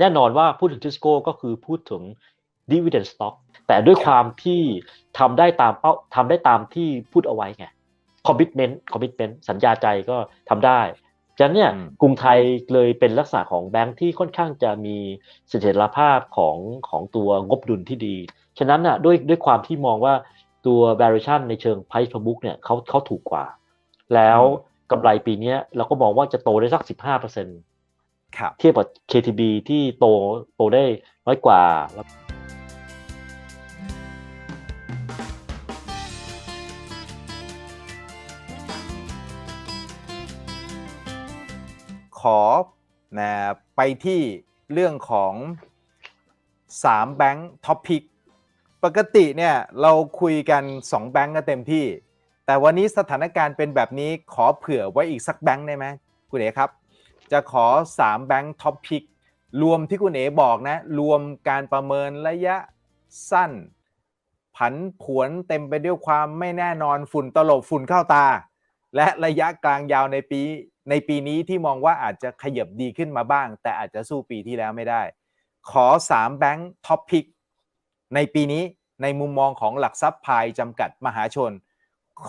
แน่นอนว่าพูดถึงทิสโก้ก็คือพูดถึง dividend stock แต่ด้วยความที่ทำได้ตามเป้าทำได้ตามที่พูดเอาไว้ไง commitment commitment สัญญาใจก็ทำได้ฉะนั้นเนี่ยอืมกรุงไทยเลยเป็นลักษณะของแบงค์ที่ค่อนข้างจะมีเสถียรภาพของของตัวงบดุลที่ดี ฉะนั้นน่ะด้วยด้วยความที่มองว่าตัว valuation ในเชิง price per book เนี่ยเขาเขาถูกกว่า แล้วกำไรปีเนี้ยเราก็มองว่าจะโตได้สัก 15%ครับ เทียบกับ KTB ที่โตโตได้น้อยกว่าแล้วขอนะไปที่เรื่องของ3แบงค์ท็อปพิกปกติเนี่ยเราคุยกัน 2 แบงค์ก็เต็มที่ แต่วันนี้สถานการณ์เป็นแบบนี้ขอเผื่อไว้อีกสักแบงค์ได้ไหมคุณเอ๋ครับ จะขอ 3 แบงค์ท็อปพิกรวมที่คุณเอ๋บอกนะ รวมการประเมินระยะสั้น ผันผวนเต็มไปด้วยความไม่แน่นอนฝุ่นตลบฝุ่นเข้าตา และระยะกลางยาวในปีในปีนี้ที่มองว่าอาจจะขยับดีขึ้นมาบ้าง แต่อาจจะสู้ปีที่แล้วไม่ได้ ขอ 3 แบงค์ท็อปพิกในปีนี้ในมุมมองของหลักทรัพย์พายจำกัดมหาชน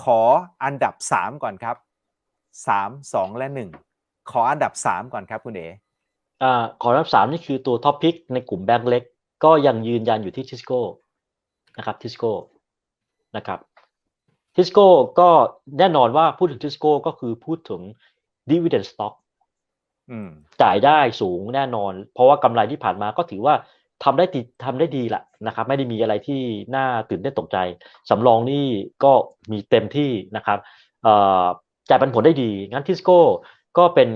ขออันดับ 3 ก่อนครับ 3 2 และ 1 ขออันดับ 3 ก่อนครับคุณเอ๋อ่าขอรับสามนี่คือตัวท็อปพิกในกลุ่มแบงก์เล็ก ก็ยังยืนยันอยู่ที่ทิสโก้นะครับทิสโก้นะครับทิสโก้ก็แน่นอนว่าพูดถึงทิสโก้ก็คือพูดถึง dividend stock อืมจ่ายได้สูงแน่นอน เพราะว่ากำไรที่ผ่านมาก็ถือว่าทำได้ดีทำได้ดีแหละนะครับ ไม่ได้มีอะไรที่น่าตื่นเต้นตกใจสำรองนี่ก็มีเต็มที่นะครับเอ่อจ่ายปันผลได้ดี งั้นทิสโก้ ก็เป็น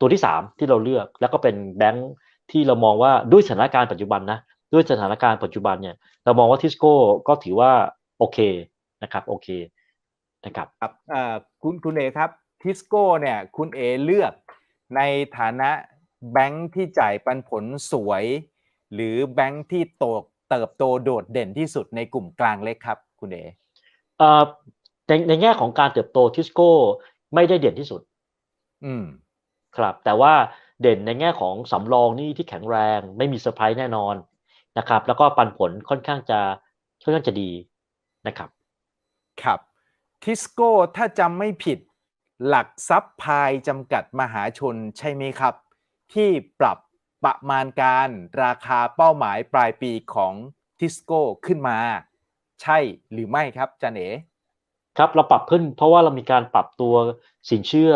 ตัวที่ 3 ที่เราเลือกแล้วก็เป็นแบงค์ที่เรามองว่าด้วยสถานการณ์ปัจจุบันนะด้วยสถานการณ์ปัจจุบันเนี่ยเรามองว่าทิสโก้ก็ถือว่าโอเคนะครับโอเคนะครับครับอ่าคุณคุณเอครับทิสโก้เนี่ยคุณเอเลือกในฐานะแบงค์ที่จ่ายปันผลสวย หรือแบงค์ที่โตเติบโตโดดเด่นที่สุดในกลุ่มกลางเล็กครับ คุณเอเอ่อในในแง่ของการเติบโตทิสโก้ไม่ได้เด่นที่สุด อืมครับ แต่ว่าเด่นในแง่ของสำรองหนี่ที่แข็งแรงไม่มีเซอร์ไพรส์แน่นอนนะครับ แล้วก็ปันผลค่อนข้างจะค่อนข้างจะดีนะครับ ครับทิสโก้ถ้าจำไม่ผิดหลักทรัพย์พายจำกัดมหาชนใช่ไหมครับ ที่ปรับประมาณการราคาเป้าหมายปลายปีของทิสโก้ขึ้นมา ใช่หรือไม่ครับจันเอ๋ครับเราปรับขึ้นเพราะว่าเรามีการปรับตัวสินเชื่อ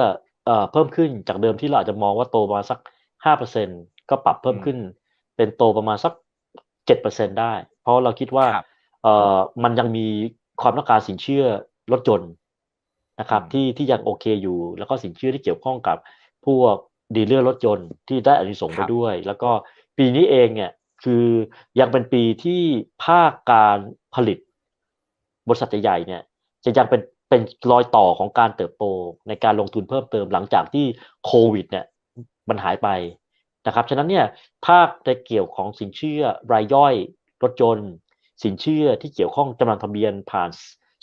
เอ่อเพิ่มขึ้นจากเดิมที่เราอาจจะมองว่าโตประมาณสักห้าเปอร์เซ็นก็ปรับเพิ่มขึ้น เป็นโตประมาณสักเจ็ดเปอร์เซ็นได้ เพราะเราคิดว่าครับเอ่อมันยังมีความต้องการสินเชื่อรถยนต์นะครับอืมที่ที่ยังโอเคอยู่ แล้วก็สินเชื่อที่เกี่ยวข้องกับพวกดีลเลอร์รถยนต์ที่ได้อานิสงส์ไปด้วย แล้วก็ปีนี้เองเนี่ยคือยังเป็นปีที่ภาคการผลิตบริษัทใหญ่ๆเนี่ยจะยังเป็น เป็นรอยต่อของการเติบโตในการลงทุนเพิ่มเติมหลังจากที่โควิดเนี่ยมันหายไปนะครับ ฉะนั้นเนี่ยภาคในเกี่ยวของสินเชื่อรายย่อยรถยนต์ สินเชื่อที่เกี่ยวข้องจำนำทะเบียนผ่าน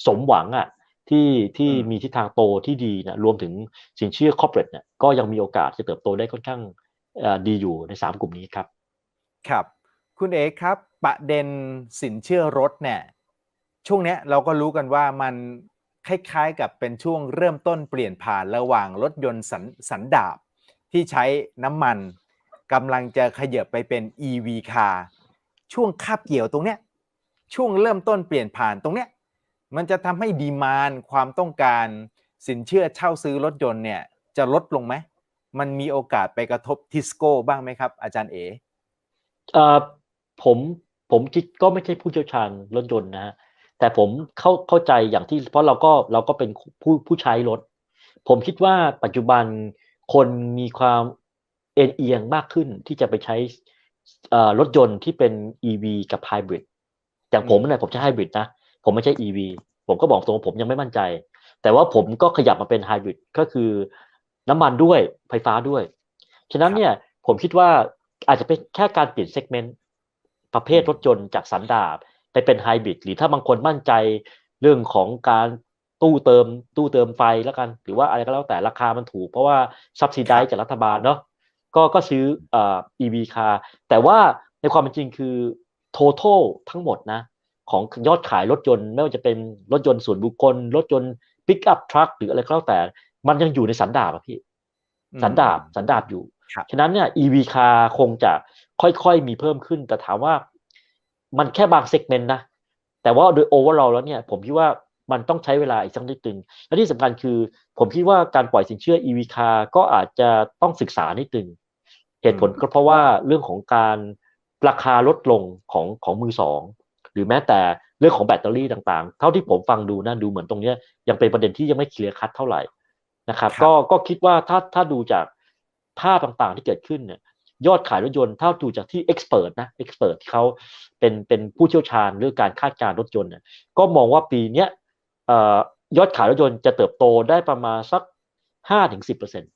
สมหวังอะที่ที่อืมมีทิศทางโตที่ดีนะรวมถึงสินเชื่อ corporate เนี่ยก็ยังมีโอกาสจะเติบโตได้ค่อนข้างเอ่อดีอยู่ใน 3 กลุ่มนี้ครับ ครับ คุณเอกครับประเด็นสินเชื่อรถเนี่ยช่วงเนี้ยเราก็รู้กันว่ามัน คล้ายๆ กับเป็นช่วงเริ่มต้นเปลี่ยนผ่านระหว่างรถยนต์สันสันดาปที่ใช้น้ำมันกำลังจะขยับไปเป็น EV car ช่วงคาบเกี่ยวตรงเนี้ยช่วงเริ่มต้นเปลี่ยนผ่านตรงเนี้ยมันจะทำให้ดีมานความต้องการสินเชื่อเช่าซื้อรถยนต์เนี่ยจะลดลงไหมมันมีโอกาสไปกระทบทิสโก้บ้างไหมครับ อาจารย์เอเอ่อผมผมคิดก็ไม่ใช่ผู้เชี่ยวชาญรถยนต์นะฮะ แต่ผมเข้าเข้าใจอย่างที่เพราะเราก็เราก็เป็นผู้ผู้ใช้รถ ผมคิดว่าปัจจุบันคนมีความเอ็นเอียงมากขึ้นที่จะไปใช้เอ่อรถยนต์ที่เป็น EV กับไฮบริดอย่างผมเนี่ยผมใช้ไฮบริดนะผมไม่ใช่ EV ผมก็บอกตรงว่าผมยังไม่มั่นใจ แต่ว่าผมก็ขยับมาเป็นไฮบริดก็คือน้ำมันด้วยไฟฟ้าด้วย ฉะนั้นเนี่ยผมคิดว่าอาจจะเป็นแค่การเปลี่ยนเซกเมนต์ประเภทรถยนต์จากสันดาป ไปเป็นไฮบริดหรือถ้าบางคนมั่นใจเรื่องของการตู้เติมตู้เติมไฟแล้วกัน หรือว่าอะไรก็แล้วแต่ราคามันถูก เพราะว่าซับซิไดจากรัฐบาลเนาะก็ก็ซื้อเอ่อ EV car แต่ว่าในความเป็นจริงคือ total ทั้งหมดนะ ของยอดขายรถยนต์ ไม่ว่าจะเป็นรถยนต์ส่วนบุคคล รถยนต์ pick up truck หรืออะไรก็แล้วแต่ มันยังอยู่ในสันดาบอะพี่ สันดาบสันดาบอยู่ครับฉะนั้นเนี่ย EV car คงจะค่อยๆมีเพิ่มขึ้น แต่ถามว่า มันแค่บางเซกเมนต์นะ แต่ว่าโดย overall แล้วเนี่ย ผมคิดว่ามันต้องใช้เวลาอีกสักนิดนึงและที่สำคัญคือ ผมคิดว่าการปล่อยสินเชื่อ EV car ก็อาจจะต้องศึกษานิดนึงเหตุผลก็เพราะว่าเรื่องของการราคาลดลงของของมือสองหรือแม้แต่เรื่องของแบตเตอรี่ต่างๆ เท่าที่ผมฟังดูนะดูเหมือนตรงเนี้ยยังเป็นประเด็นที่ยังไม่เคลียร์คัดเท่าไหร่นะครับครับ ก็ก็คิดว่าถ้าถ้าดูจากภาพต่างๆที่เกิดขึ้นเนี่ย ยอดขายรถยนต์ถ้าดูจากที่เอ็กซ์เพรสนะเอ็กซ์เพรสที่เขาเป็นเป็นผู้เชี่ยวชาญเรื่องการคาดการณ์รถยนต์เนี่ยก็มองว่าปีเนี้ยเอ่อยอดขายรถยนต์จะเติบโตได้ประมาณสักห้าถึงสิบเปอร์เซ็นต์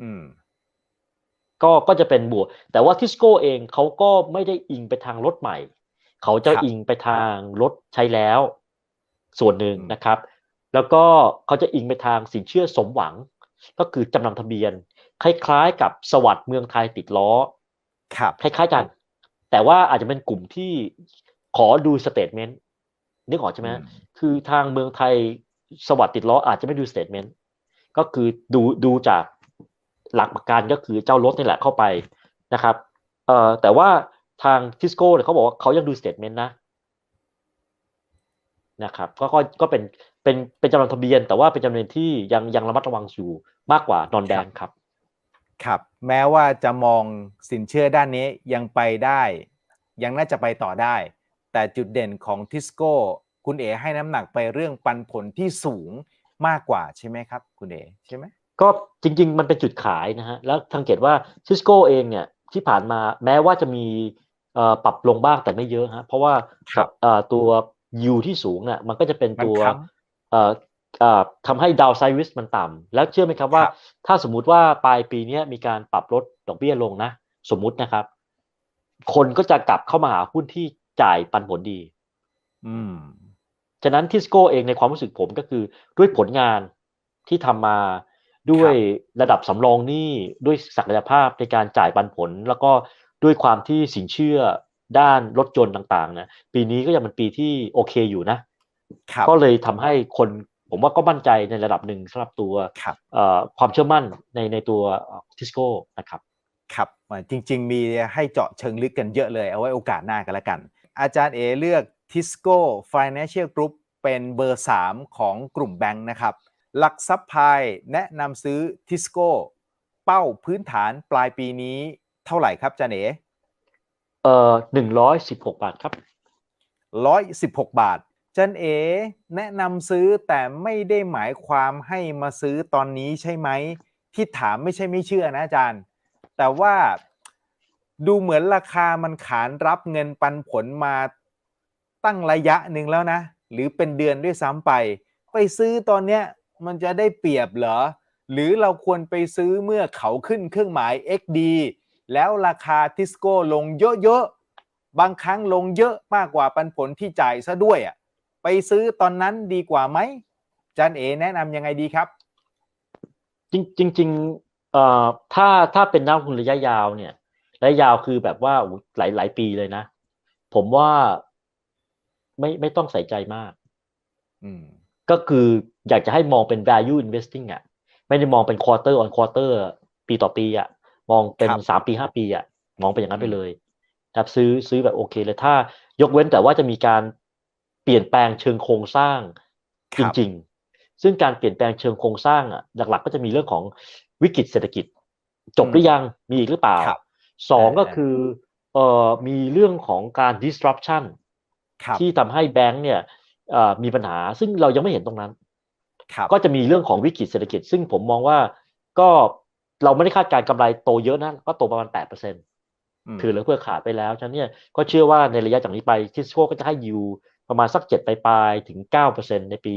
อืมก็ก็จะเป็นบวก แต่ว่าทิสโก้เองเขาก็ไม่ได้อิงไปทางรถใหม่ เขาจะครับอิงไปทางรถใช้แล้ว ส่วนหนึ่งอืมนะครับ แล้วก็เขาจะอิงไปทางสินเชื่อสมหวัง ก็คือจำนำทะเบียน คล้ายๆ กับสวัสด์เมืองไทยติดล้อ ครับ คล้ายๆกัน แต่ว่าอาจจะเป็นกลุ่มที่ขอดูสเตทเมนต์นึกออกใช่ไหมอืมคือทางเมืองไทยสวัสดิ์ติดล้ออาจจะไม่ดูสเตทเมนต์ก็คือดูดูจากหลักประกันก็คือเจ้ารถนี่แหละเข้าไปนะครับเอ่อแต่ว่าทางทิสโก้เนี่ยเขาบอกว่าเขายังดูสเตทเมนต์นะนะครับก็ก็ก็เป็นเป็นเป็นจำนวนทะเบียน แต่ว่าเป็นจำนวนที่ยังยังระมัดระวังอยู่มากกว่านอนแบงครับ ครับแม้ว่าจะมองสินเชื่อด้านนี้ยังไปได้ ยังน่าจะไปต่อได้ แต่จุดเด่นของทิสโก้คุณเอให้น้ำหนักไปเรื่องปันผลที่สูงมากกว่าใช่ไหมครับ คุณเอใช่ไหมก็จริง ๆ มันเป็นจุดขายนะฮะแล้วสังเกตว่าซิสโก้เองเนี่ยที่ผ่านมาแม้ว่าจะมีเอ่อปรับลงบ้างแต่ไม่เยอะฮะเพราะว่าครับเอ่อตัวยูที่สูงเนี่ยมันก็จะเป็นมันตัวค้เอ่อเอ่อ ทำให้ดาวไซริสมันต่ำแล้วเชื่อไหมครับว่าครับถ้าสมมุติว่าปลายปีเนี้ยมีการปรับลดดอกเบี้ยลงนะ สมมุตินะครับ คนก็จะกลับเข้ามาหาหุ้นที่จ่ายปันผลดี อืมฉะนั้นทิสโก้เองในความรู้สึกผมก็คือด้วยผลงานที่ทำมาด้วยระดับสำรองหนี้ด้วยศักยภาพในการจ่ายปันผล แล้วก็ด้วยความที่สินเชื่อด้านรถยนต์ต่างๆนะปีนี้ก็ยังเป็นปีที่โอเคอยู่นะครับก็เลยทำให้คน ผมว่าก็มั่นใจในระดับหนึ่งสำหรับตัวครับเอ่อความเชื่อมั่นในในตัวทิสโก้นะครับครับอ่าจริง ๆ มีให้เจาะเชิงลึกกันเยอะเลยเอาไว้โอกาสหน้ากันละกัน อาจารย์เอเลือก Tisco Financial Group เป็นเบอร์ 3 ของกลุ่มแบงค์นะครับ หลักซับพายแนะนำซื้อ Tisco เป้าพื้นฐานปลายปีนี้เท่าไหร่ครับอาจารย์เอเอ่อหนึ่งร้อยสิบหกบาทครับ116บาทอา จันเอแนะนำซื้อแต่ไม่ได้หมายความให้มาซื้อตอนนี้ใช่ไหม ที่ถามไม่ใช่ไม่เชื่อนะอาจารย์ แต่ว่าดูเหมือนราคามันขานรับเงินปันผลมาตั้งระยะหนึ่งแล้วนะ หรือเป็นเดือนด้วยซ้ำไป ไปซื้อตอนเนี้ยมันจะได้เปรียบเหรอ หรือเราควรไปซื้อเมื่อเขาขึ้นเครื่องหมาย XD แล้วราคาทิสโก้ลงเยอะๆบางครั้งลงเยอะมากกว่าปันผลที่จ่ายซะด้วยอะ ไปซื้อตอนนั้นดีกว่าไหมอาจารย์เอแนะนำยังไงดีครับ จริงจริงๆเอ่อถ้าถ้าเป็นนักลงทุนระยะยาวเนี่ยระยะยาวคือแบบว่าโอ้โหหลายหลายปีเลยนะ ผมว่าไม่ไม่ต้องใส่ใจมากอืมก็คืออยากจะให้มองเป็น value investing อะ ไม่ได้มองเป็น quarter on quarter ปีต่อปีอะ มองเป็นครับสามปีห้าปีอะ มองเป็นอย่างนั้นไปอืมเลยนะครับซื้อซื้อแบบโอเคเลยถ้ายกเว้นแต่ว่าจะมีการเปลี่ยนแปลงเชิงโครงสร้างจริงๆ ซึ่งการเปลี่ยนแปลงเชิงโครงสร้างอะหลักๆ ก็จะมีเรื่องของวิกฤตเศรษฐกิจ จบหรือยังมีอีกหรือเปล่าครับสองก็เออคือเอ่อมีเรื่องของการ disruption ครับที่ทำให้แบงก์เนี่ยเอ่อมีปัญหาซึ่งเรายังไม่เห็นตรงนั้นครับก็จะมีเรื่องของวิกฤตเศรษฐกิจ ซึ่งผมมองว่าก็เราไม่ได้คาดการณ์กำไรโตเยอะนะก็โตประมาณ8%เมถือเหลือเพื่อขาดไปแล้วฉะนั้นเนี่ยก็เชื่อว่าในระยะจากนี้ไปทิสโก้ก็จะให้ยู ประมาณสัก 7 ปลายๆถึง 9%ในปี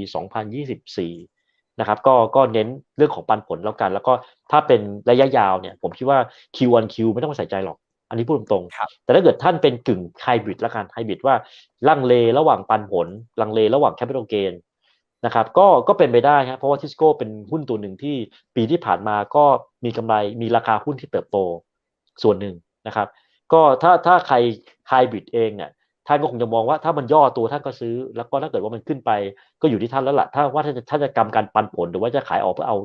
2024 นะครับ ก็ก็เน้นเรื่องของปันผลแล้วกัน แล้วก็ถ้าเป็นระยะยาวเนี่ย ผมคิดว่า Q1 Q ไม่ต้องไปใส่ใจหรอก อันนี้พูดตรงครับๆแต่ถ้าเกิดท่านเป็นกึ่งไฮบริดละกันไฮบริดว่าลังเลระหว่างปันผล ลังเลระหว่างแคปิตอลเกนนะครับ ก็ก็เป็นไปได้ครับเพราะว่าทิสโก้เป็นหุ้นตัวหนึ่งที่ปีที่ผ่านมาก็มีกำไรมีราคาหุ้นที่เติบโตส่วนหนึ่งนะครับ ก็ถ้าถ้าใครไฮบริดเองเนี่ย ท่านก็คงจะมองว่าถ้ามันย่อตัวท่านก็ซื้อ แล้วก็ถ้าเกิดว่ามันขึ้นไปก็อยู่ที่ท่านแล้วล่ะถ้าว่าท่านจะท่านจะกำการปันผลหรือว่าจะขายออกเพื่อเอา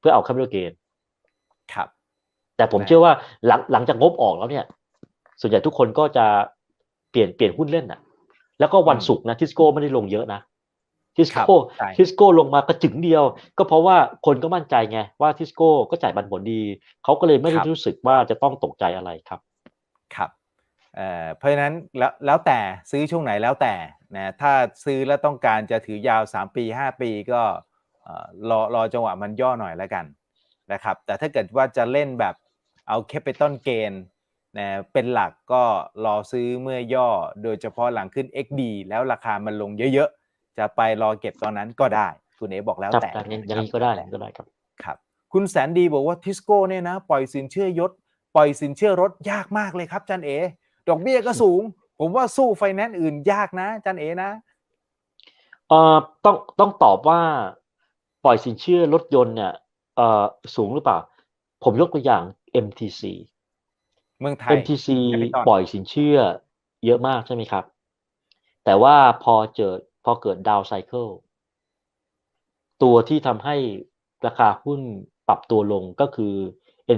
เพื่อเอาคัมเบลเกนครับ แต่ผมนะเชื่อว่าหลังหลังจากงบออกแล้วเนี่ย ส่วนใหญ่ทุกคนก็จะเปลี่ยนเปลี่ยนหุ้นเล่นน่ะ แล้วก็วันศุกร์นะทิสโก้ไม่ได้ลงเยอะนะทิสครับโก้ใช่ทิสโก้ลงมากระจึงเดียว ก็เพราะว่าคนก็มั่นใจไงว่าทิสโก้ก็จ่ายปันผลดี เขาก็เลยไม่ได้รู้สึกว่าจะต้องตกใจอะไรครับ ครับ เอ่อเพราะฉะนั้นแล้วแล้วแต่ซื้อช่วงไหนแล้วแต่นะถ้าซื้อแล้วต้องการจะถือยาว 3 ปี 5 ปีก็เอ่อรอรอจังหวะมันย่อหน่อยแล้วกันนะครับแต่ถ้าเกิดว่าจะเล่นแบบเอา capital gain นะเป็นหลักก็รอซื้อเมื่อย่อโดยเฉพาะหลังขึ้น XD แล้วราคามันลงเยอะๆ จะไปรอเก็บตอนนั้นก็ได้คุณเอ๋บอกแล้วครับแต่อย่างนี้นะอย่างครับนี้ก็ได้ก็ได้ครับครับคุณแสนดีบอกว่าทิสโก้เนี่ยนะปล่อยสินเชื่อยศ ปล่อยสินเชื่อรถยากมากเลยครับจันเอ ดอกเบี้ยก็สูง ผมว่าสู้ไฟแนนซ์อื่นยากนะจันเอนะเอ่อต้องต้องตอบว่าปล่อยสินเชื่อรถยนต์เนี่ยเอ่อสูงหรือเปล่า ผมยกตัวอย่าง MTC เมืองไทย MTC Capital ปล่อยสินเชื่อเยอะมากใช่ไหมครับ แต่ว่าพอเจอพอเกิดดาวไซเคิลตัวที่ทำให้ราคาหุ้นปรับตัวลงก็คือ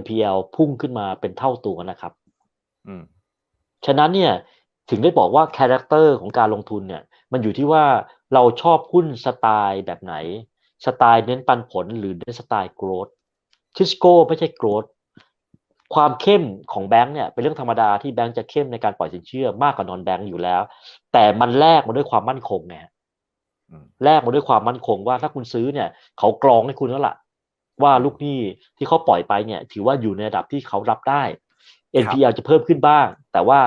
NPL พุ่งขึ้นมาเป็นเท่าตัวนะครับอืม ฉะนั้นเนี่ยถึงได้บอกว่าคาแรคเตอร์ของการลงทุนเนี่ยมันอยู่ที่ว่าเราชอบหุ้นสไตล์แบบไหน สไตล์เน้นปันผลหรือเน้นสไตล์โกรดทิสโก้ไม่ใช่โกรดความเข้มของแบงค์เนี่ยเป็นเรื่องธรรมดาที่แบงค์จะเข้มในการปล่อยสินเชื่อมากกว่านอนแบงค์อยู่แล้ว แต่มันแลกมาด้วยความมั่นคงไงอืมแลกมาด้วยความมั่นคงว่าถ้าคุณซื้อเนี่ยเขากรองให้คุณแล้วล่ะ ว่าลูกหนี้ที่เขาปล่อยไปเนี่ย ถือว่าอยู่ในระดับที่เขารับได้ NPL จะเพิ่มขึ้นบ้าง แต่ว่า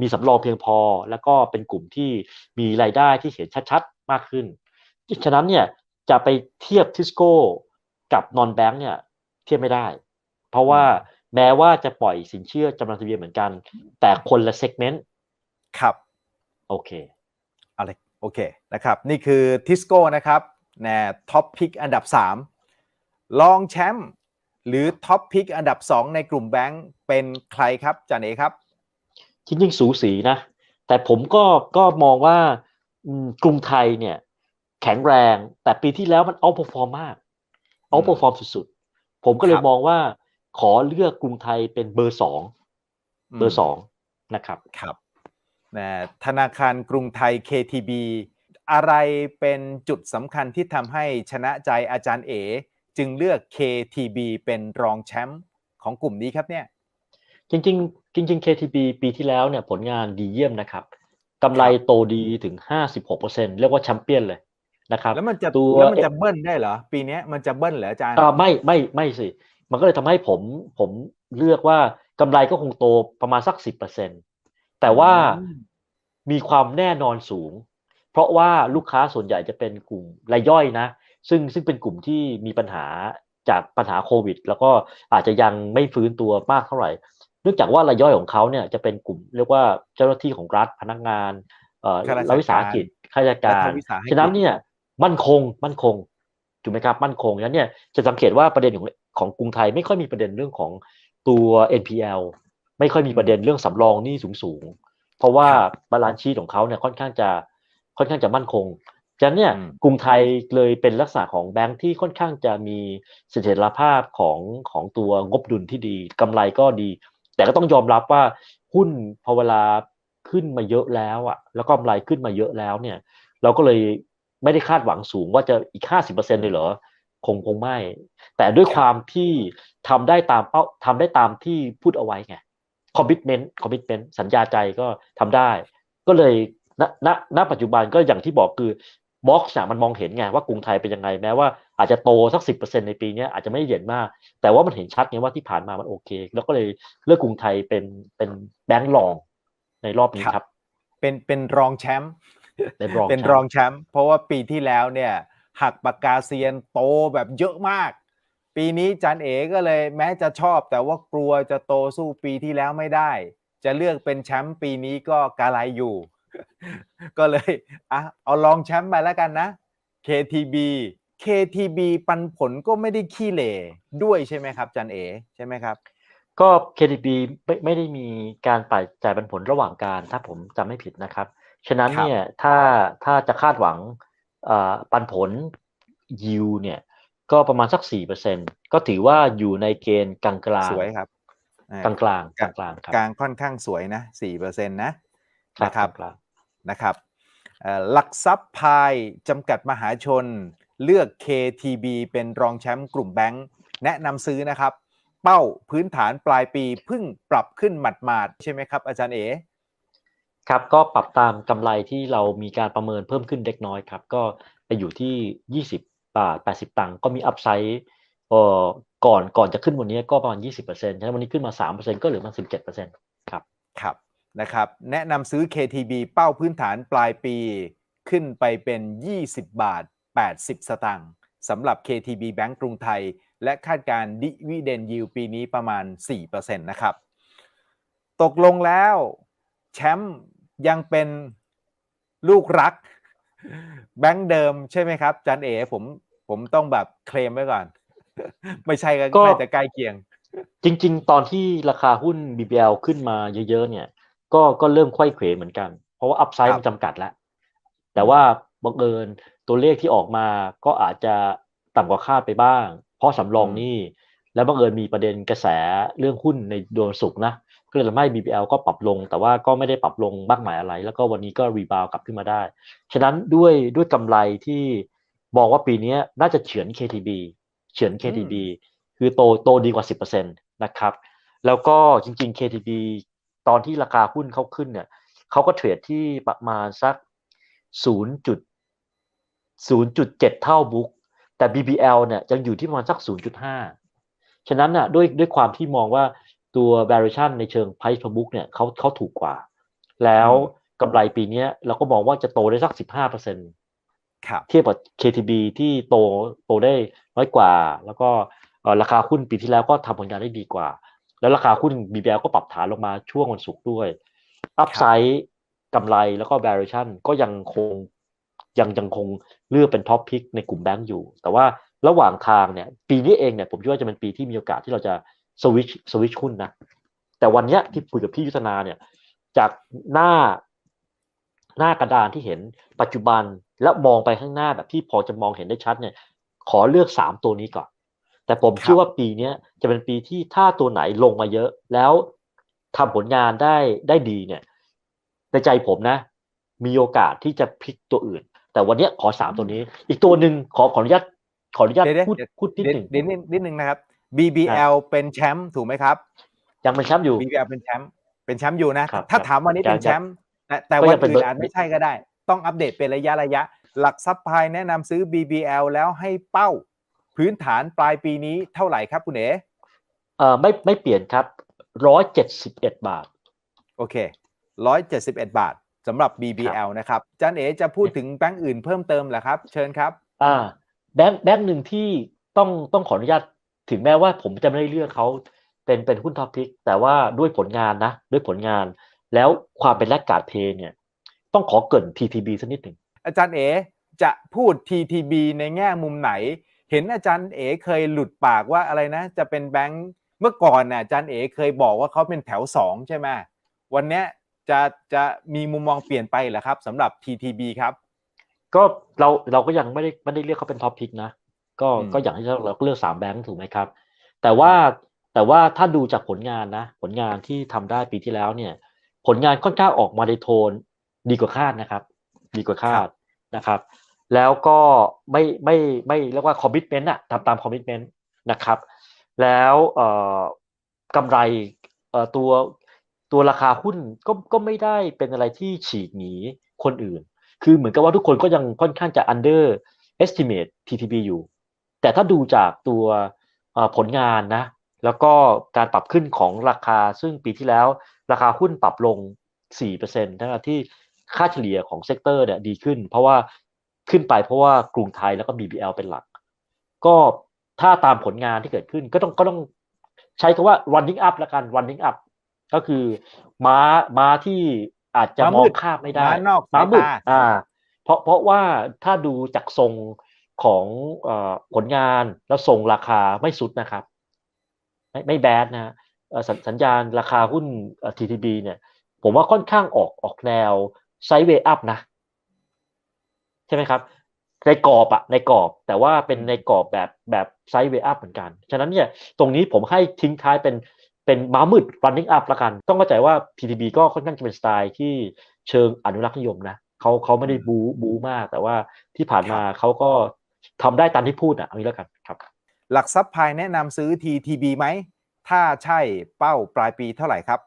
มีสำรองเพียงพอ แล้วก็เป็นกลุ่มที่มีรายได้ที่เห็นชัดๆ มากขึ้น ฉะนั้นเนี่ยจะไปเทียบทิสโก้กับนอนแบงค์เนี่ยเทียบไม่ได้ เพราะว่าแม้ว่าจะปล่อยสินเชื่อจำนำทะเบียนเหมือนกัน แต่คนละเซกเมนต์ครับ โอเคเอาเลยโอเคนะครับ นี่คือทิสโก้นะครับนะท็อปพิกอันดับ3รองแชมป์หรือท็อปพิกอันดับ 2 ในกลุ่มแบงค์เป็นใครครับจันเอครับ จริงๆสูสีนะ แต่ผมก็ก็มองว่าอืมกรุงไทยเนี่ย แข็งแรง แต่ปีที่แล้วมันเอาพอฟอร์มมาก เอาพอฟอร์มสุดๆ ผมก็เลคยรับมองว่าขอเลือกกรุงไทยเป็นเบอร์สองเบอร์สองนะครับครับนะธนาคารกรุงไทย KTB อะไรเป็นจุดสำคัญที่ทำให้ชนะใจอาจารย์เอ จึงเลือก KTB เป็นรองแชมป์ของกลุ่มนี้ครับเนี่ย จริงๆ จริง ๆ KTB ปีที่แล้วเนี่ยผลงานดีเยี่ยมนะครับกำไรโตดีถึง 56%เรียกว่าแชมเปี้ยนเลยนะครับแล้วมันจะตัวแล้วมันจะเบิ้ลได้เหรอ ปีเนี้ยมันจะเบิ้ลเหรออาจารย์อ่าไม่ไม่ไม่สิ มันก็เลยทำให้ผมผมเลือกว่ากำไรก็คงโตประมาณสักสิบเปอร์เซ็นแต่ว่าอืมมีความแน่นอนสูง เพราะว่าลูกค้าส่วนใหญ่จะเป็นกลุ่มรายย่อยนะ ซึ่งซึ่งเป็นกลุ่มที่มีปัญหาจากปัญหาโควิด แล้วก็อาจจะยังไม่ฟื้นตัวมากเท่าไหร่ เนื่องจากว่ารายย่อยของเขาเนี่ยจะเป็นกลุ่มเรียกว่าเจ้าหน้าที่ของรัฐพนักงานเอ่อข้าราชการรัฐวิสาหกิจข้าราชการรัฐวิสาหกิจฉะนั้นเนี่ยมั่นคงมั่นคงถูกไหมครับมั่นคงฉะนั้นเนี่ยจะสังเกตว่าประเด็นของของกรุงไทยไม่ค่อยมีประเด็นเรื่องของตัว NPL ไม่ค่อยมีประเด็นเรื่องสำรองหนี้สูงสูงๆเพราะว่าครับบาลานซ์ชีตของเขาเนี่ยค่อนข้างจะค่อนข้างจะมั่นคงฉะนั้นเนี่ยอืมกรุงไทยเลยเป็นลักษณะของแบงค์ที่ค่อนข้างจะมีเสถียรภาพของของตัวงบดุลที่ดีกำไรก็ดี แต่ก็ต้องยอมรับว่าหุ้นพอเวลาขึ้นมาเยอะแล้วอะแล้วก็กำไรขึ้นมาเยอะแล้วเนี่ย เราก็เลยไม่ได้คาดหวังสูงว่าจะอีกห้าสิบเปอร์เซ็นเลยเหรอคงคงไม่ แต่ด้วยความที่ทำได้ตามเป้าทำได้ตามที่พูดเอาไว้ไงคอมมิชเมนต์คอมมิชเมนต์สัญญาใจก็ทำได้ ก็เลยณณณปัจจุบันก็อย่างที่บอกคือ บ็อกซ์มันมองเห็นไงว่ากรุงไทยเป็นยังไงแม้ว่าอาจจะโตสักสิบเปอร์เซ็นในปีเนี้ยอาจจะไม่ได้เด่นมาก แต่ว่ามันเห็นชัดไงว่าที่ผ่านมามันโอเค แล้วก็เลยเลือกกรุงไทยเป็นเป็นแบงก์รองในรอบนี้ครับ เป็นเป็นรองแชมป์เป็นรองเป็นแชมป์รองแชมป์เพราะว่าปีที่แล้วเนี่ยหักปากกาเซียนโตแบบเยอะมาก ปีนี้จันเอ๋ก็เลยแม้จะชอบ แต่ว่ากลัวจะโตสู้ปีที่แล้วไม่ได้ จะเลือกเป็นแชมป์ปีนี้ก็กาไรอยู่ ก็เลยอะเอารองแชมป์ไปแล้วกันนะ KTB KTB ปันผลก็ไม่ได้ขี้เหร่ด้วยใช่ไหมครับจันเอใช่ไหมครับ ก็ KTB ไม่ไม่ได้มีการปล่อยจ่ายปันผลระหว่างการถ้าผมจำไม่ผิดนะครับ ฉะนั้นครับเนี่ยถ้าถ้าจะคาดหวังเอ่อปันผลยิวเนี่ยก็ประมาณสักสี่เปอร์เซ็นก็ถือว่าอยู่ในเกณฑ์กลางกลางสวยครับอ่ากลางกลางกลางกลางครับกลางค่อนข้างสวยนะสี่เปอร์เซ็นต์นะนะครับกลาง นะครับเอ่อหลักทรัพย์พายจำกัดมหาชน เลือก KTB เป็นรองแชมป์กลุ่มแบงค์แนะนำซื้อนะครับ เป้าพื้นฐานปลายปีเพิ่งปรับขึ้นหมาดๆใช่ไหมครับ อาจารย์เอ๋ครับก็ปรับตามกำไรที่เรามีการประเมินเพิ่มขึ้นเล็กน้อยครับ ก็ไปอยู่ที่ 20 บาท 80 ตังค์ก็มีอัพไซด์เอ่อก่อนก่อนจะขึ้นวันนี้ก็ประมาณ 20%ฉะนั้นวันนี้ขึ้นมา 3%ก็เหลือมา 17%ครับครับ นะครับแนะนำซื้อ KTB เป้าพื้นฐานปลายปีขึ้นไปเป็น 20 บาท 80 สตางค์สำหรับ KTB แบงก์กรุงไทย และคาดการดิวิเดนยิวปีนี้ประมาณ 4%นะครับ ตกลงแล้วแชมป์ยังเป็นลูกรัก แบงก์เดิมใช่ไหมครับ จันเอ๋ผมผมต้องแบบเคลมไว้ก่อน ไม่ใช่ก็ก็น่าจะใกล้เคียง จริง ๆ ตอนที่ราคาหุ้น BBL ขึ้นมาเยอะ ๆ เนี่ย ก็ก็เริ่มไขว้เขวเหมือนกัน เพราะว่าอัพไซคด์รับมันจำกัดแล้ว แต่ว่าบังเอิญตัวเลขที่ออกมาก็อาจจะต่ำกว่าคาดไปบ้าง เพราะสำรองหนี่แล้วบังเอิญมีประเด็นกระแสเรื่องหุ้นในโดนสุกร์นะก็เลยทำให้ BBL ก็ปรับลง แต่ว่าก็ไม่ได้ปรับลงมากมายอะไร แล้วก็วันนี้ก็รีบาวกลับขึ้นมาได้ ฉะนั้นด้วยด้วยกำไรที่มองว่าปีนี้น่าจะเฉือน KTB เฉือน KTB คือโตโตดีกว่า 10%นะครับ แล้วก็จริง ๆ KTB ตอนที่ราคาหุ้นเขาขึ้นเนี่ยเขาก็เทรดที่ประมาณสัก 0.0.7 เท่าบุ๊กแต่ BBL เนี่ยยังอยู่ที่ประมาณสัก 0.5 ฉะนั้นน่ะด้วยด้วยความที่มองว่าตัว variation ในเชิง price per book เนี่ยเขาเขาถูกกว่า แล้วกำไรปีเนี้ยเราก็มองว่าจะโตได้สัก 15%ครับเทียบกับ KTB ที่โตโตได้น้อยกว่า แล้วก็เอ่อราคาหุ้นปีที่แล้วก็ทำผลงานได้ดีกว่า แล้วราคาหุ้น BBL ก็ปรับฐานลงมาช่วงวันศุกร์ด้วย อัพไซด์กำไรแล้วก็ variation ก็ยังคงยังยังคงเลือกเป็นท็อปพิกในกลุ่มแบงก์อยู่ แต่ว่าระหว่างทางเนี่ย ปีนี้เองเนี่ยผมคิดว่าจะเป็นปีที่มีโอกาสที่เราจะสวิชสวิชหุ้นนะ แต่วันเนี้ยที่คุยกับพี่ยุทธนาเนี่ย จากหน้าหน้ากระดานที่เห็นปัจจุบันและมองไปข้างหน้าแบบที่พอจะมองเห็นได้ชัดเนี่ย ขอเลือกสามตัวนี้ก่อน แต่ผมครับเชื่อว่าปีเนี้ยจะเป็นปีที่ถ้าตัวไหนลงมาเยอะ แล้วทำผลงานได้ได้ดีเนี่ยในใจผมนะ มีโอกาสที่จะพลิกตัวอื่น แต่วันเนี้ยขอสามตัวนี้ อีกตัวหนึ่งขอขออนุญาตขออนุญาตเดี๋ยวพูดเดี๋ยวพูดนิดเดี๋ยวหนึ่งเดี๋ยวนิดนิดนึงนะครับ BBL เป็นแชมป์ถูกไหมครับยังเป็นแชมป์อยู่ BBL เป็นแชมป์เป็นแชมป์อยู่นะครับถ้าครับถามวันนี้ยังเป็นแชมป์แต่แต่ก็วัยันงเป็นอื่นเบอร์อาจไม่ใช่ก็ได้ ต้องอัปเดตเป็นระยะระยะ หลักซับพลายแนะนำซื้อ BBL แล้วให้เป้า พื้นฐานปลายปีนี้เท่าไหร่ครับคุณเอ๋เอ่อไม่ไม่เปลี่ยนครับร้อยเจ็ดสิบเอ็ดบาท โอเค171บาทสำหรับ BBL นะครับจันเอ๋จะพูดถึงแบงก์อื่นเพิ่มเติมเหรอครับ เชิญครับ อ่าแบงค์แบงค์หนึ่งที่ต้องต้องขออนุญาตถึงแม้ว่าผมจะไม่ได้เลือกเขาเป็นเป็นหุ้นท็อปพิกแต่ว่าด้วยผลงานนะ ด้วยผลงาน แล้วความเป็นแลกการ์ดเพย์เนี่ย ต้องขอเกริน TTB สักนิดหนึ่งอาจารย์เอ๋จะพูด TTB ในแง่มุมไหน เห็นอาจารย์เอ๋เคยหลุดปากว่าอะไรนะ จะเป็นแบงค์เมื่อก่อนน่ะอาจารย์เอ๋เคยบอกว่าเขาเป็นแถวสองใช่ไหมวันเนี้ยจะจะมีมุมมองเปลี่ยนไปเหรอครับสำหรับ TTB ครับ ก็เราเราก็ยังไม่ได้ไม่ได้เลือกเขาเป็นท็อปพิกนะ ก็อืมก็อย่างที่เราเราก็เลือกสามแบงค์ถูกไหมครับ แต่ว่าแต่ว่าถ้าดูจากผลงานนะ ผลงานที่ทำได้ปีที่แล้วเนี่ย ผลงานค่อนข้างออกมาในโทนดีกว่าคาดนะครับ ดีกว่าคาดนะครับ แล้วก็ไม่ไม่ไม่เรียกว่าคอมมิชเมนต์อะทำตามคอมมิชเมนต์นะครับ แล้วเอ่อกำไรเอ่อตัวตัวราคาหุ้นก็ก็ไม่ได้เป็นอะไรที่ฉีกหนีคนอื่น คือเหมือนกับว่าทุกคนก็ยังค่อนข้างจะ under estimate TTB อยู่ แต่ถ้าดูจากตัวผลงานนะ แล้วก็การปรับขึ้นของราคาซึ่งปีที่แล้ว ราคาหุ้นปรับลง4%นะที่ค่าเฉลี่ยของเซกเตอร์เนี่ยดีขึ้น เพราะว่า ขึ้นไปเพราะว่ากรุงไทยแล้วก็ BBL เป็นหลัก ก็ถ้าตามผลงานที่เกิดขึ้นก็ต้องก็ต้องใช้คำว่า running up ละกัน running up ก็คือม้าม้าที่อาจจะม้ามอมืงดข้ามไม่ได้ม้านอกม้าสายมืดตาอ่า เพราะเพราะว่าถ้าดูจากทรงของเออผลงานแล้วทรงราคาไม่สุดนะครับ ไม่ไม่แบดนะฮะเอ่อสัญสัญญาณราคาหุ้นเอ่อ TTB เนี่ย ผมว่าค่อนข้างออกออกแนวไซด์เวย์อัพนะ ใช่ไหมครับ ในกรอบอะในกรอบ แต่ว่าเป็นในกรอบแบบแบบไซด์เวย์อัพเหมือนกัน ฉะนั้นเนี่ยตรงนี้ผมให้ทิ้งท้ายเป็นเป็นบ้ามืด running up ละกัน ต้องเข้าใจว่า TTB ก็ค่อนข้างจะเป็นสไตล์ที่เชิงอนุรักษ์นิยมนะเขาเขาไม่ได้บูบูมาก แต่ว่าที่ผ่านมาเขาก็ทำได้ตามที่พูดอะเอางี้แล้วกันครับ หลักทรัพย์ภายแนะนำซื้อ TTB ไหม ถ้าใช่เป้าปลายปีเท่าไหร่ครับ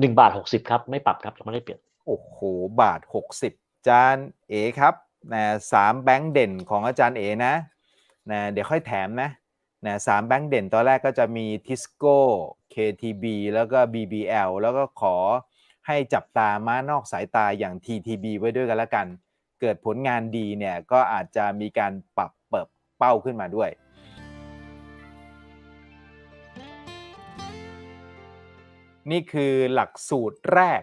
หนึ่งบาทหกสิบครับ ไม่ปรับครับไม่ได้เปลี่ยน โอ้โห บาท60 จานเอครับนะสามแบงค์เด่นของอาจารย์เอนะนะเดี๋ยวค่อยแถมนะนะสามแบงค์เด่นตอนแรกก็จะมีทิสโก้ KTB แล้วก็ BBL แล้วก็ขอให้จับตาม้านอกสายตาอย่าง TTB ไว้ด้วยกันละกัน เกิดผลงานดีเนี่ยก็อาจจะมีการปรับเปิดเป้าขึ้นมาด้วยนี่คือหลักสูตรแรก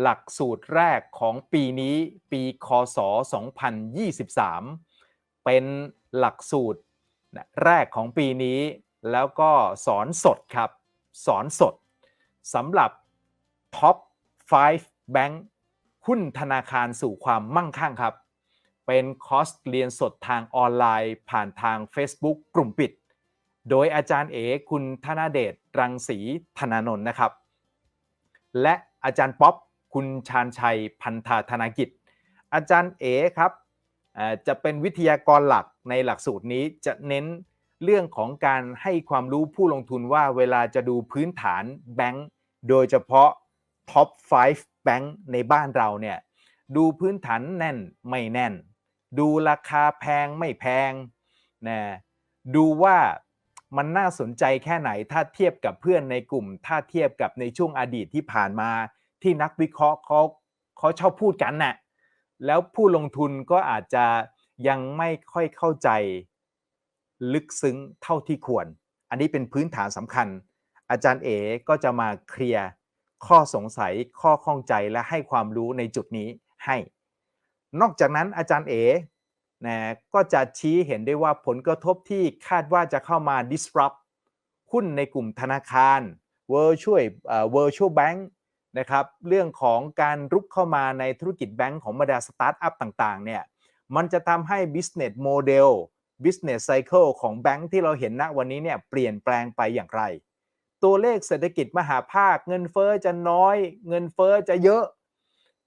หลักสูตรแรกของปีนี้ปีคศ 2023 เป็นหลักสูตรแรกของปีนี้ แล้วก็สอนสดครับ สอนสดสำหรับท็อป5 Bank หุ้นธนาคารสู่ความมั่งคั่งครับ เป็นคอร์สเรียนสดทางออนไลน์ ผ่านทาง Facebook กลุ่มปิด โดยอาจารย์เอคุณธนาเดชรังสีธนานนท์นะครับ และอาจารย์ป๊อป คุณชาญชัยพันธาธนากิจ อาจารย์เอครับจะเป็นวิทยากรหลักในหลักสูตรนี้จะเน้นเรื่องของการให้ความรู้ผู้ลงทุนว่าเวลาจะดูพื้นฐานแบงก์โดยเฉพาะท็อป 5 แบงก์ในบ้านเราเนี่ยดูพื้นฐานแน่นไม่แน่น ดูราคาแพงไม่แพงนะดูว่ามันน่าสนใจแค่ไหนถ้าเทียบกับเพื่อนในกลุ่ม ถ้าเทียบกับในช่วงอดีตที่ผ่านมา ที่นักวิเคราะห์เขาเขาชอบพูดกันน่ะแล้วผู้ลงทุนก็อาจจะยังไม่ค่อยเข้าใจลึกซึ้งเท่าที่ควร อันนี้เป็นพื้นฐานสำคัญ อาจารย์เอก็จะมาเคลียร์ข้อสงสัยข้อข้องใจและให้ความรู้ในจุดนี้ให้ นอกจากนั้นอาจารย์เอนะก็จะชี้เห็นได้ว่าผลกระทบที่คาดว่าจะเข้ามา disrupt หุ้นในกลุ่มธนาคาร virtual virtual bank นะครับเรื่องของการรุกเข้ามาในธุรกิจแบงก์ของบรรดาสตาร์ทอัพต่างๆเนี่ยมันจะทำให้ business model business cycle ของแบงก์ที่เราเห็นณวันนี้เนี่ยเปลี่ยนแปลงไปอย่างไร ตัวเลขเศรษฐกิจมหาภาค เงินเฟอ้อจะน้อย เงินเฟอ้อจะเยอะ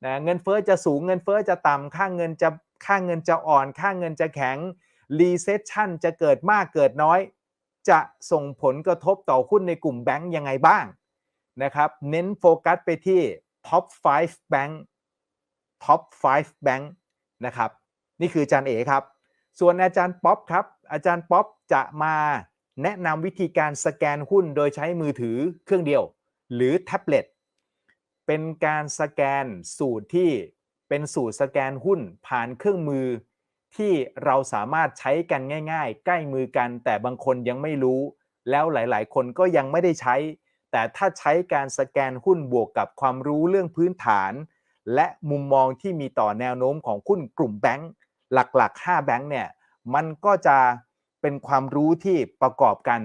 นะเงินเฟอ้อจะสูงเงินเฟอ้อจะต่ำค่าเงินจะค่าเงินจะอ่อนค่าเงินจะแข็ง recession จะเกิดมากเกิดน้อย จะส่งผลกระทบต่อหุ้นในกลุ่มแบงก์ยังไงบ้าง นะครับ เน้นโฟกัสไปที่ top 5 bank top 5 bank นะครับ นี่คืออาจารย์เอครับ ส่วนอาจารย์ป๊อปครับ อาจารย์ป๊อปจะมาแนะนำวิธีการสแกนหุ้นโดยใช้มือถือเครื่องเดียว หรือแท็บเล็ต เป็นการสแกนสูตรที่เป็นสูตรสแกนหุ้นผ่านเครื่องมือ ที่เราสามารถใช้กันง่าย ๆ ใกล้มือกัน แต่บางคนยังไม่รู้ แล้วหลาย ๆ คนก็ยังไม่ได้ใช้ แต่ถ้าใช้การสแกนหุ้นบวกกับความรู้เรื่องพื้นฐาน และมุมมองที่มีต่อแนวโน้มของหุ้นกลุ่มแบงก์หลักๆ 5 แบงก์เนี่ยมันก็จะเป็นความรู้ที่ประกอบกัน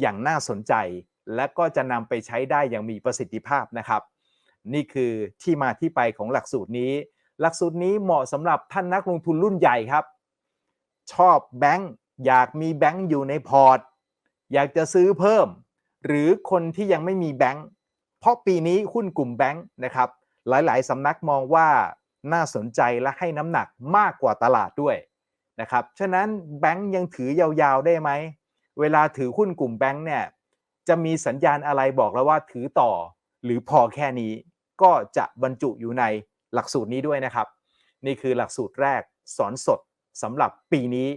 อย่างน่าสนใจ และก็จะนำไปใช้ได้อย่างมีประสิทธิภาพนะครับ นี่คือที่มาที่ไปของหลักสูตรนี้ หลักสูตรนี้เหมาะสำหรับท่านนักลงทุนรุ่นใหญ่ครับ ชอบแบงก์อยากมีแบงก์อยู่ในพอร์ต อยากจะซื้อเพิ่ม หรือคนที่ยังไม่มีแบงก์เพราะปีนี้หุ้นกลุ่มแบงก์นะครับ หลายๆสำนักมองว่าน่าสนใจและให้น้ำหนักมากกว่าตลาดด้วยนะครับฉะนั้นแบงก์ยังถือยาวๆได้ไหมเวลาถือหุ้นกลุ่มแบงก์เนี่ยจะมีสัญญาณอะไรบอกแล้วว่าถือต่อ หรือพอแค่นี้ก็จะบรรจุอยู่ในหลักสูตรนี้ด้วยนะครับ นี่คือหลักสูตรแรกสอนสดสำหรับปีนี้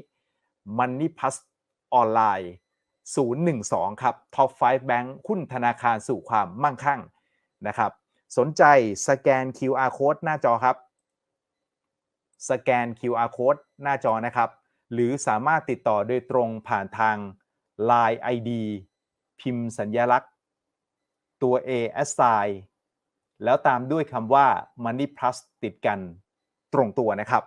Money Plus ออนไลน์ 012 ครับ Top 5 Bank หุ้นธนาคารสู่ความมั่งคั่งนะครับ สนใจสแกน QR Code หน้าจอครับ สแกน QR Code หน้าจอนะครับ หรือสามารถติดต่อโดยตรงผ่านทาง Line ID พิมพ์สัญญลักษณ์ ตัว A s s i g n แล้วตามด้วยคำว่า Money Plus ติดกันตรงตัวนะครับ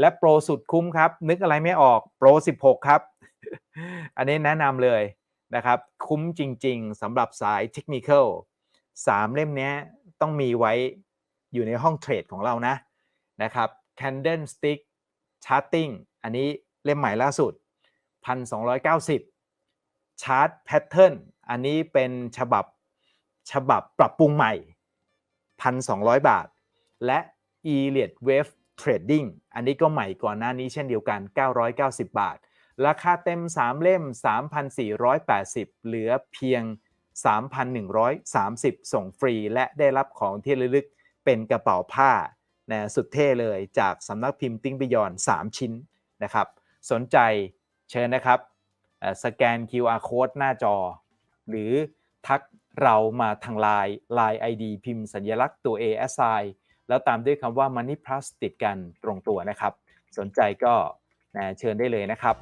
และโปรสุดคุ้มครับ นึกอะไรไม่ออกโปร 16 ครับ อันนี้แนะนำเลยนะครับ คุ้มจริง ๆสำหรับสายเทคนิคอลสามเล่มนี้ต้องมีไว้อยู่ในห้องเทรดของเรานะนะครับ Candlestick Charting อันนี้เล่มใหม่ล่าสุด 1,290 Chart Pattern อันนี้เป็นฉบับฉบับปรับปรุงใหม่ 1,200 บาท และ e l i o t Wave Trading อันนี้ก็ใหม่ก่อนหน้านี้เช่นเดียวกัน 990 บาท ราคาเต็ม 3 เล่ม 3,480 เหลือเพียง 3,130 ส่งฟรี และได้รับของที่ระลึกเป็นกระเป๋าผ้านะสุดเท่เลยจากสำนักพิมพ์ติ้งบิยอน 3 ชิ้นนะครับ สนใจเชิญนะครับ สแกน QR code หน้าจอ หรือทักเรามาทาง Line Line ID พิมพ์สัญลักษณ์ตัว A S I แล้วตามด้วยคำว่า Money Plus ติดกันตรงตัวนะครับ สนใจก็นะเชิญได้เลยนะครับ